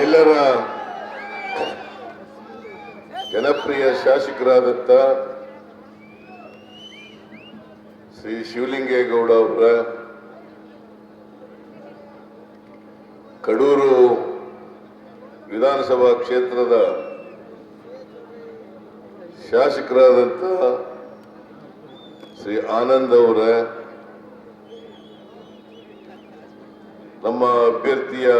ನಮ್ಮೆಲ್ಲರ ಜನಪ್ರಿಯ ಶಾಸಕರಾದಂಥ ಶ್ರೀ ಶಿವಲಿಂಗೇಗೌಡ ಅವರ ಕಡೂರು ವಿಧಾನಸಭಾ ಕ್ಷೇತ್ರದ ಶಾಸಕರಾದಂಥ ಶ್ರೀ ಆನಂದ್ ಅವರ ನಮ್ಮ ಅಭ್ಯರ್ಥಿಯ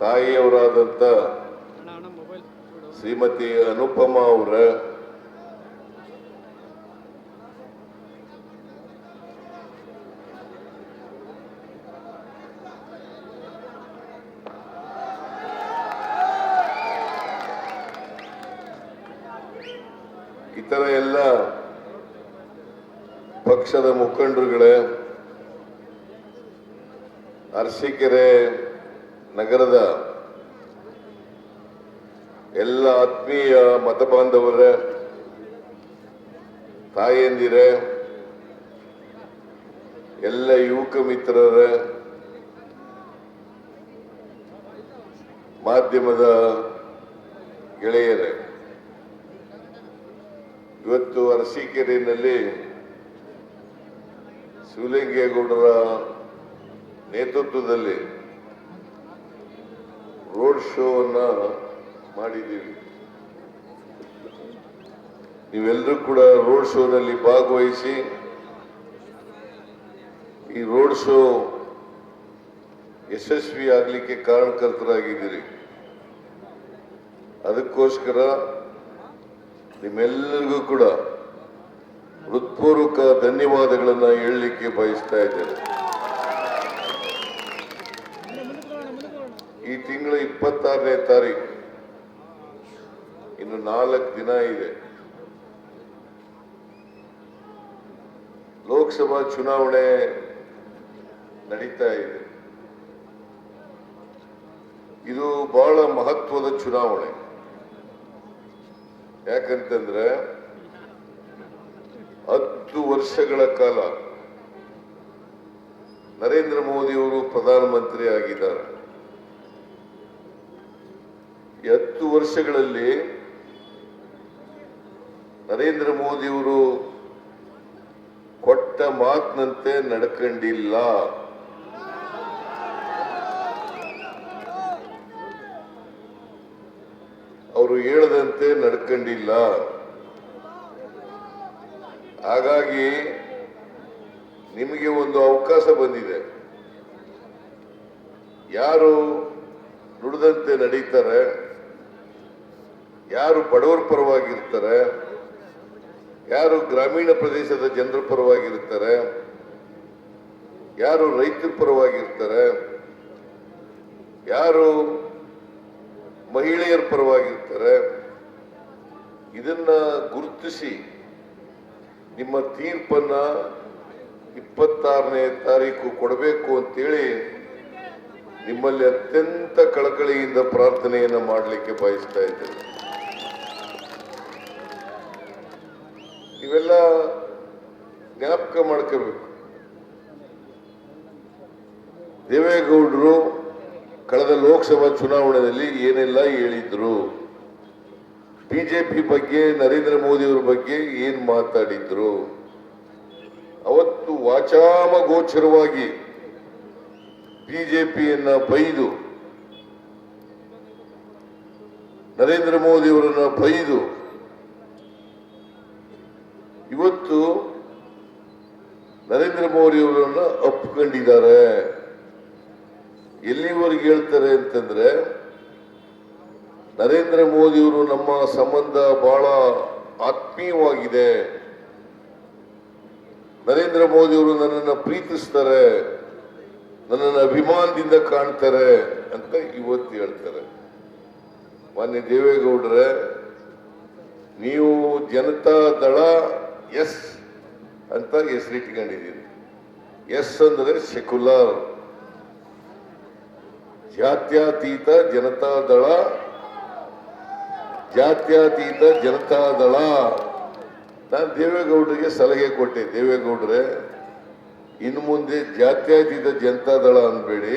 ತಾಯಿಯವರಾದಂಥ ಶ್ರೀಮತಿ ಅನುಪಮ ಅವರ ಇತರ ಎಲ್ಲ ಪಕ್ಷದ ಮುಖಂಡರುಗಳೇ ಅರಸೀಕೆರೆ ನಗರದ ಎಲ್ಲ ಆತ್ಮೀಯ ಮತ ಬಾಂಧವರ, ತಾಯಂದಿರ, ಎಲ್ಲ ಯುವಕ ಮಿತ್ರರ, ಮಾಧ್ಯಮದ ಗೆಳೆಯರೇ, ಇವತ್ತು ಅರಸೀಕೆರೆಯಲ್ಲಿ ಶಿವಲಿಂಗೇಗೌಡರ ನೇತೃತ್ವದಲ್ಲಿ ರೋಡ್ ಶೋವನ್ನ ಮಾಡಿದ್ದೀವಿ. ನೀವೆಲ್ಲರೂ ಕೂಡ ರೋಡ್ ಶೋನಲ್ಲಿ ಭಾಗವಹಿಸಿ, ಈ ರೋಡ್ ಶೋ ಯಶಸ್ವಿ ಆಗಲಿಕ್ಕೆ ಕಾರಣಕರ್ತರಾಗಿದ್ದೀರಿ. ಅದಕ್ಕೋಸ್ಕರ ನಿಮ್ಮೆಲ್ಲರಿಗೂ ಕೂಡ ಹೃತ್ಪೂರ್ವಕ ಧನ್ಯವಾದಗಳನ್ನು ಹೇಳಲಿಕ್ಕೆ ಬಯಸ್ತಾ ಇದ್ದೇನೆ. ಈ ತಿಂಗಳು ಇಪ್ಪತ್ತಾರನೇ ತಾರೀಕು ಇನ್ನು ನಾಲ್ಕು ದಿನ ಇದೆ. ಲೋಕಸಭಾ ಚುನಾವಣೆ ನಡೀತಾ ಇದೆ. ಇದು ಬಹಳ ಮಹತ್ವದ ಚುನಾವಣೆ. ಯಾಕಂತಂದ್ರೆ ಹತ್ತು ವರ್ಷಗಳ ಕಾಲ ನರೇಂದ್ರ ಮೋದಿಯವರು ಪ್ರಧಾನಮಂತ್ರಿ ಆಗಿದ್ದಾರೆ. ಈ ಹತ್ತು ವರ್ಷಗಳಲ್ಲಿ ನರೇಂದ್ರ ಮೋದಿಯವರು ಕೊಟ್ಟ ಮಾತಿನಂತೆ ನಡ್ಕೊಂಡಿಲ್ಲ. ಅವರು ಹೇಳದಂತೆ ನಡ್ಕೊಂಡಿಲ್ಲ. ಹಾಗಾಗಿ ನಿಮಗೆ ಒಂದು ಅವಕಾಶ ಬಂದಿದೆ. ಯಾರು ನುಡಿದಂತೆ ನಡೀತಾರೆ ಯಾರು ಬಡವರ ಪರವಾಗಿರ್ತಾರೆ, ಯಾರು ಗ್ರಾಮೀಣ ಪ್ರದೇಶದ ಜನರ ಪರವಾಗಿರ್ತಾರೆ, ಯಾರು ರೈತರ ಪರವಾಗಿರ್ತಾರೆ, ಯಾರು ಮಹಿಳೆಯರ ಪರವಾಗಿರ್ತಾರೆ, ಇದನ್ನ ಗುರುತಿಸಿ ನಿಮ್ಮ ತೀರ್ಪನ್ನ ಇಪ್ಪತ್ತಾರನೇ ತಾರೀಕು ಕೊಡಬೇಕು ಅಂತೇಳಿ ನಿಮ್ಮಲ್ಲಿ ಅತ್ಯಂತ ಕಳಕಳಿಯಿಂದ ಪ್ರಾರ್ಥನೆಯನ್ನು ಮಾಡಲಿಕ್ಕೆ ಬಯಸ್ತಾ ಇದ್ದೇನೆ. ಇವೆಲ್ಲ ಜ್ಞಾಪಕ ಮಾಡ್ಕೋಬೇಕು. ದೇವೇಗೌಡರು ಕಳೆದ ಲೋಕಸಭಾ ಚುನಾವಣೆಯಲ್ಲಿ ಏನೆಲ್ಲ ಹೇಳಿದ್ರು? ಬಿಜೆಪಿ ಬಗ್ಗೆ, ನರೇಂದ್ರ ಮೋದಿಯವರ ಬಗ್ಗೆ ಏನ್ ಮಾತಾಡಿದ್ರು? ಅವತ್ತು ವಾಚಾಮ ಗೋಚರವಾಗಿ ಬಿಜೆಪಿಯನ್ನ ಬೈದು, ನರೇಂದ್ರ ಮೋದಿಯವರನ್ನ ಬೈದು ಇವತ್ತು ನರೇಂದ್ರ ಅಪ್ಕೊಂಡಿದ್ದಾರೆ ಎಲ್ಲಿವರೆಗೆ ಹೇಳ್ತಾರೆ ಅಂತಂದ್ರೆ, ನರೇಂದ್ರ ಮೋದಿಯವರು ನಮ್ಮ ಸಂಬಂಧ ಬಹಳ ಆತ್ಮೀಯವಾಗಿದೆ. ನರೇಂದ್ರ ಮೋದಿಯವರು ನನ್ನನ್ನು ಪ್ರೀತಿಸ್ತಾರೆ. ನನ್ನನ್ನು ಅಭಿಮಾನದಿಂದ ಕಾಣ್ತಾರೆ ಅಂತ ಇವತ್ತು ಹೇಳ್ತಾರೆ. ಮಾನ್ಯ ದೇವೇಗೌಡ್ರೆ, ನೀವು ಜನತಾ ದಳ ಎಸ್ ಅಂತ ಹೆಸರಿಟ್ಕೊಂಡಿದ್ದೀರಿ. ಎಸ್ ಅಂದರೆ ಸೆಕ್ಯುಲರ್. ಜಾತ್ಯಾತೀತ ಜನತಾ ದಳ ಜಾತ್ಯಾತೀತ ಜನತಾ ದಳ ನಾನು ದೇವೇಗೌಡರಿಗೆ ಸಲಹೆ ಕೊಟ್ಟೆ. ದೇವೇಗೌಡ್ರೆ, ಇನ್ನು ಮುಂದೆ ಜಾತ್ಯತೀತ ಜನತಾ ದಳ ಅನ್ಬೇಡಿ.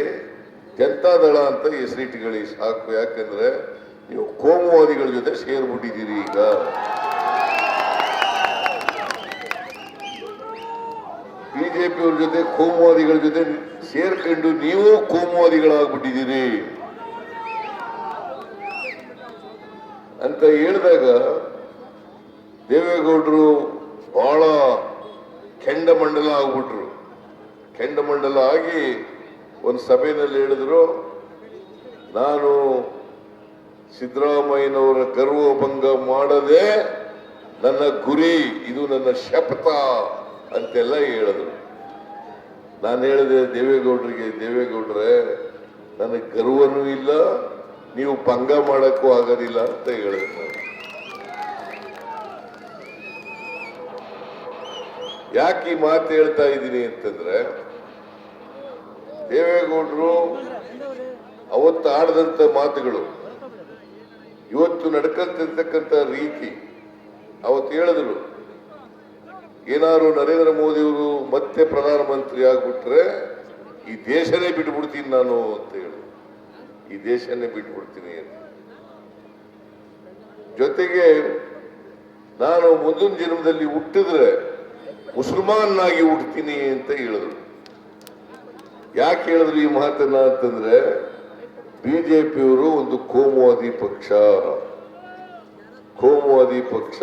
ಜನತಾದಳ ಅಂತ ಹೆಸರಿಟ್ಟುಗಳಿ ಸಾಕು. ಯಾಕಂದ್ರೆ ನೀವು ಕೋಮುವಾದಿಗಳ ಜೊತೆ ಸೇರ್ಬಿಟ್ಟಿದ್ದೀರಿ ಈಗ. ಬಿಜೆಪಿಯವ್ರ ಜೊತೆ ಕೋಮುವಾದಿಗಳ ಜೊತೆ ಸೇರ್ಕೊಂಡು ನೀವು ಕೋಮುವಾದಿಗಳಾಗ್ಬಿಟ್ಟಿದ್ದೀರಿ. ಅಂತ ಹೇಳಿದಾಗ ದೇವೇಗೌಡರು ಬಹಳ ಕೆಂಡಮಂಡಲ ಆಗ್ಬಿಟ್ರು. ಕೆಂಡಮಂಡಲ ಆಗಿ ಒಂದು ಸಭೆಯಲ್ಲಿ ಹೇಳಿದ್ರು, ನಾನು ಸಿದ್ದರಾಮಯ್ಯನವರ ಗರ್ವಭಂಗ ಮಾಡದೆ ನನ್ನ ಗುರಿ, ಇದು ನನ್ನ ಶಪಥ ಅಂತೆಲ್ಲ ಹೇಳಿದ್ರು. ನಾನು ಹೇಳಿದೆ, ದೇವೇಗೌಡರಿಗೆ, ದೇವೇಗೌಡ್ರೆ, ನನಗೆ ಗರ್ವನೂ ಇಲ್ಲ, ನೀವು ಪಂಗ ಮಾಡಕ್ಕೂ ಆಗೋದಿಲ್ಲ ಅಂತ ಹೇಳಿದೆ ಯಾಕೆ ಈ ಮಾತು ಹೇಳ್ತಾ ಇದ್ದೀನಿ ಅಂತಂದ್ರೆ, ದೇವೇಗೌಡರು ಅವತ್ತು ಆಡದಂತ ಮಾತುಗಳು, ಇವತ್ತು ನಡ್ಕಂತಿರ್ತಕ್ಕಂಥ ರೀತಿ, ಅವತ್ತು ಹೇಳಿದ್ರು. ಏನಾದ್ರು ನರೇಂದ್ರ ಮೋದಿಯವರು ಮತ್ತೆ ಪ್ರಧಾನಮಂತ್ರಿ ಆಗ್ಬಿಟ್ರೆ ಈ ದೇಶನೇ ಬಿಟ್ಬಿಡ್ತೀನಿ ನಾನು ಅಂತ ಹೇಳಿ. ಈ ದೇಶನೇ ಬಿಟ್ಬಿಡ್ತೀನಿ ಅಂತ. ಜೊತೆಗೆ ನಾನು ಮುಂದಿನ ಜನ್ಮದಲ್ಲಿ ಹುಟ್ಟಿದ್ರೆ ಮುಸಲ್ಮಾನಾಗಿ ಹುಡ್ತೀನಿ ಅಂತ ಹೇಳಿದ್ರು. ಯಾಕೆ ಹೇಳಿದ್ರು ಈ ಮಾತನ್ನ ಅಂತಂದ್ರೆ ಬಿಜೆಪಿಯವರು ಒಂದು ಕೋಮುವಾದಿ ಪಕ್ಷ. ಕೋಮುವಾದಿ ಪಕ್ಷ.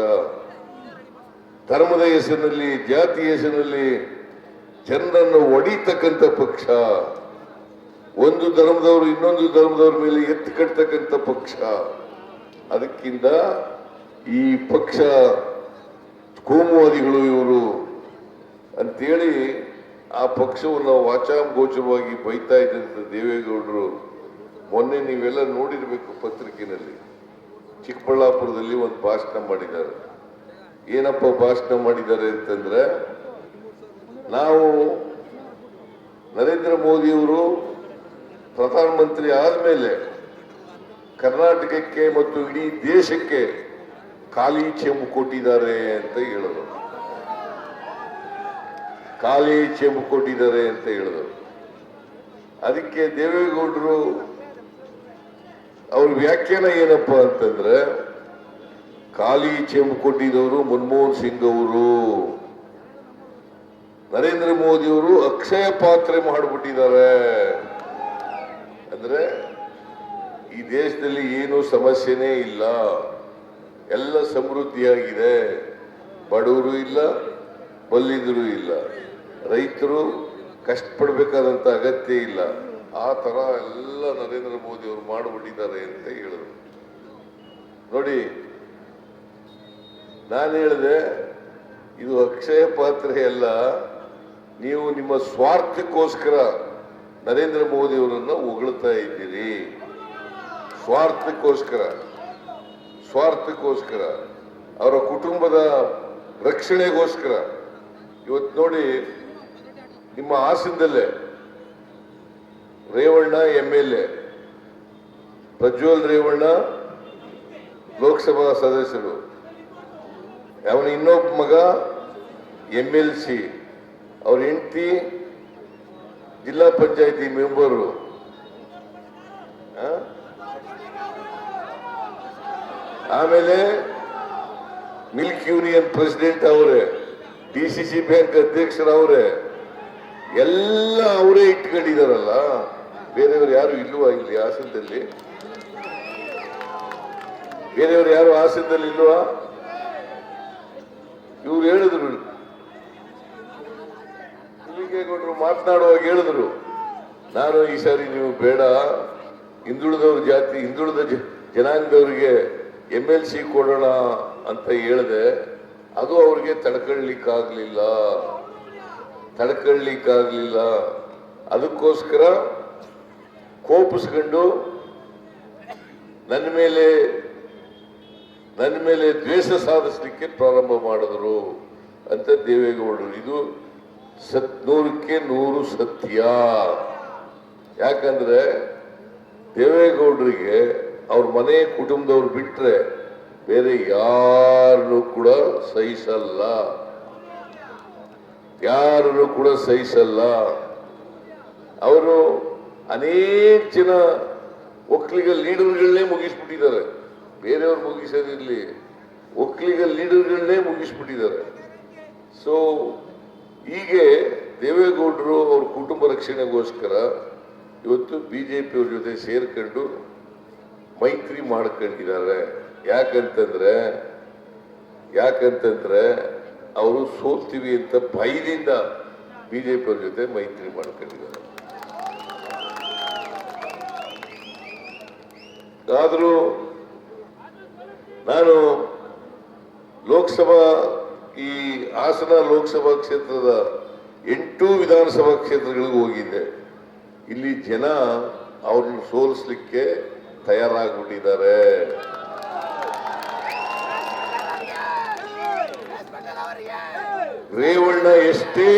ಧರ್ಮದ ಹೆಸರಿನಲ್ಲಿ, ಜಾತಿ ಹೆಸರಿನಲ್ಲಿ ಜನರನ್ನು ಒಡಿತಕ್ಕಂಥ ಪಕ್ಷ. ಒಂದು ಧರ್ಮದವರು ಇನ್ನೊಂದು ಧರ್ಮದವ್ರ ಮೇಲೆ ಎತ್ತಿ ಕಟ್ಟತಕ್ಕಂಥ ಪಕ್ಷ. ಅದಕ್ಕಿಂತ ಈ ಪಕ್ಷ ಕೋಮುವಾದಿಗಳು ಇವರು ಅಂತೇಳಿ ಆ ಪಕ್ಷವನ್ನು ವಾಚಾಂಗೋಚರವಾಗಿ ಬೈತಾ ಇದ್ದಂಥ ದೇವೇಗೌಡರು ಮೊನ್ನೆ ನೀವೆಲ್ಲ ನೋಡಿರಬೇಕು ಪತ್ರಿಕೆಯಲ್ಲಿ ಚಿಕ್ಕಬಳ್ಳಾಪುರದಲ್ಲಿ ಒಂದು ಭಾಷಣ ಮಾಡಿದ್ದಾರೆ. ಏನಪ್ಪ ಭಾಷಣ ಮಾಡಿದ್ದಾರೆ ಅಂತಂದ್ರೆ, ನಾವು ನರೇಂದ್ರ ಮೋದಿಯವರು ಪ್ರಧಾನಮಂತ್ರಿ ಆದಮೇಲೆ ಕರ್ನಾಟಕಕ್ಕೆ ಮತ್ತು ಇಡೀ ದೇಶಕ್ಕೆ ಖಾಲಿ ಚೆಂಬು ಕೊಟ್ಟಿದ್ದಾರೆ ಅಂತ ಹೇಳಿದರು. ಖಾಲಿ ಚೆಂಬು ಕೊಟ್ಟಿದ್ದಾರೆ ಅಂತ ಹೇಳಿದರು. ಅದಕ್ಕೆ ದೇವೇಗೌಡರು ಅವ್ರ ವ್ಯಾಖ್ಯಾನ ಏನಪ್ಪಾ ಅಂತಂದ್ರೆ ಖಾಲಿ ಚೆಂಬು ಕೊಟ್ಟಿದ್ದವರು ಮನಮೋಹನ್ ಸಿಂಗ್ ಅವರು. ನರೇಂದ್ರ ಮೋದಿ ಅವರು ಅಕ್ಷಯ ಪಾತ್ರೆ ಮಾಡಿಬಿಟ್ಟಿದ್ದಾರೆ. ಅಂದ್ರೆ ಈ ದೇಶದಲ್ಲಿ ಏನು ಸಮಸ್ಯೆನೇ ಇಲ್ಲ. ಎಲ್ಲ ಸಮೃದ್ಧಿಯಾಗಿದೆ. ಬಡವರು ಇಲ್ಲ ಬಲ್ಲಿದರು ಇಲ್ಲ. ರೈತರು ಕಷ್ಟಪಡಬೇಕಾದಂತ ಅಗತ್ಯ ಇಲ್ಲ. ಆ ತರ ಎಲ್ಲ ನರೇಂದ್ರ ಮೋದಿ ಅವರು ಮಾಡಿಬಿಟ್ಟಿದ್ದಾರೆ ಅಂತ ಹೇಳಿದ್ರು. ನೋಡಿ ನಾನು ಹೇಳಿದೆ, ಇದು ಅಕ್ಷಯ ಪಾತ್ರೆ ಅಲ್ಲ ನೀವು ನಿಮ್ಮ ಸ್ವಾರ್ಥಕ್ಕೋಸ್ಕರ ನರೇಂದ್ರ ಮೋದಿ ಅವರನ್ನು ಹೊಗಳ್ತಾ ಇದ್ದೀರಿ. ಸ್ವಾರ್ಥಕ್ಕೋಸ್ಕರ ಸ್ವಾರ್ಥಕ್ಕೋಸ್ಕರ, ಅವರ ಕುಟುಂಬದ ರಕ್ಷಣೆಗೋಸ್ಕರ. ಇವತ್ತು ನೋಡಿ, ನಿಮ್ಮ ಹಾಸನದಲ್ಲೇ Revanna M L A, Prajwal Revanna Lok Sabha ಸದಸ್ಯರು. ಅವನ ಇನ್ನೊಬ್ಬ ಮಗ ಎಂ ಎಲ್ ಸಿ ಅವ್ರ ಹೆಂಡತಿ ಜಿಲ್ಲಾ ಪಂಚಾಯತಿ ಮೆಂಬರು? ಆಮೇಲೆ ಮಿಲ್ಕ್ ಯೂನಿಯನ್ ಪ್ರೆಸಿಡೆಂಟ್ ಅವರೇ, ಡಿ ಸಿ ಸಿ ಬ್ಯಾಂಕ್ ಅಧ್ಯಕ್ಷರವರೇ ಎಲ್ಲ ಅವರೇ ಇಟ್ಕೊಂಡಿದಾರಲ್ಲ. ಬೇರೆಯವರು ಯಾರು ಇಲ್ವಾ ಇಲ್ಲಿ ಹಾಸನದಲ್ಲಿ? ಬೇರೆಯವರು ಯಾರು ಹಾಸನದಲ್ಲಿ ಇಲ್ವಾ? ಇವ್ರು ಹೇಳಿದ್ರು ಕೊಟ್ಟರು ಮಾತನಾಡುವಾಗ ಹೇಳಿದ್ರು. ನಾನು ಈ ಸಾರಿ ನೀವು ಬೇಡ. ಹಿಂದುಳಿದವ್ರ ಜಾತಿ, ಹಿಂದುಳಿದ ಜನಾಂಗದವರಿಗೆ ಎಂ ಎಲ್ ಸಿ ಕೊಡೋಣ ಅಂತ ಹೇಳಿದೆ. ಅದು ಅವ್ರಿಗೆ ತಡ್ಕೊಳ್ಳಿಕ್ಕಾಗ್ಲಿಲ್ಲ ತಡ್ಕೊಳ್ಳಿಕ್ಕಾಗ್ಲಿಲ್ಲ ಅದಕ್ಕೋಸ್ಕರ ಕೋಪಿಸ್ಕೊಂಡು ನನ್ನ ಮೇಲೆ ನನ್ನ ಮೇಲೆ ದ್ವೇಷ ಸಾಧಿಸಲಿಕ್ಕೆ ಪ್ರಾರಂಭ ಮಾಡಿದ್ರು ಅಂತ ದೇವೇಗೌಡರು. ಇದು ಸತ್ ನೂರಕ್ಕೆ ನೂರು ಸತ್ಯ. ಯಾಕಂದ್ರೆ ದೇವೇಗೌಡರಿಗೆ ಅವ್ರ ಮನೆ ಕುಟುಂಬದವ್ರು ಬಿಟ್ಟರೆ ಬೇರೆ ಯಾರನ್ನು ಕೂಡ ಸಹಿಸಲ್ಲ. ಯಾರನ್ನು ಕೂಡ ಸಹಿಸಲ್ಲ. ಅವರು ಅನೇಕ ಜನ ಒಕ್ಕಲಿಗ ಲೀಡರ್ಗಳನ್ನೇ ಮುಗಿಸ್ಬಿಟ್ಟಿದ್ದಾರೆ. ಬೇರೆಯವ್ರು ಮುಗಿಸೋದಿರಲಿ ಒಕ್ಕಲಿಗ ಲೀಡರ್ಗಳನ್ನೇ ಮುಗಿಸ್ಬಿಟ್ಟಿದ್ದಾರೆ. ಸೊ ಹೀಗೆ ದೇವೇಗೌಡರು ಅವ್ರ ಕುಟುಂಬ ರಕ್ಷಣೆಗೋಸ್ಕರ ಇವತ್ತು ಬಿ ಜೆ ಪಿಯವ್ರ ಜೊತೆ ಸೇರ್ಕೊಂಡು ಮೈತ್ರಿ ಮಾಡ್ಕೊಂಡಿದ್ದಾರೆ. ಯಾಕಂತಂದ್ರೆ ಯಾಕಂತಂದ್ರೆ ಅವರು ಸೋಲ್ತೀವಿ ಅಂತ ಭಯದಿಂದ ಬಿ ಜೆ ಪಿಯವ್ರ ಜೊತೆ ಮೈತ್ರಿ ಮಾಡ್ಕೊಂಡಿದ್ದಾರೆ. ಆದರೂ ನಾನು ಲೋಕಸಭಾ, ಈ ಹಾಸನ ಲೋಕಸಭಾ ಕ್ಷೇತ್ರದ ಎಂಟು ವಿಧಾನಸಭಾ ಕ್ಷೇತ್ರಗಳಿಗೆ ಹೋಗಿದ್ದೆ. ಇಲ್ಲಿ ಜನ ಅವ್ರನ್ನ ಸೋಲಿಸ್ಲಿಕ್ಕೆ ತಯಾರಾಗ್ಬಿಟ್ಟಿದ್ದಾರೆ. ರೇವಣ್ಣ ಎಷ್ಟೇ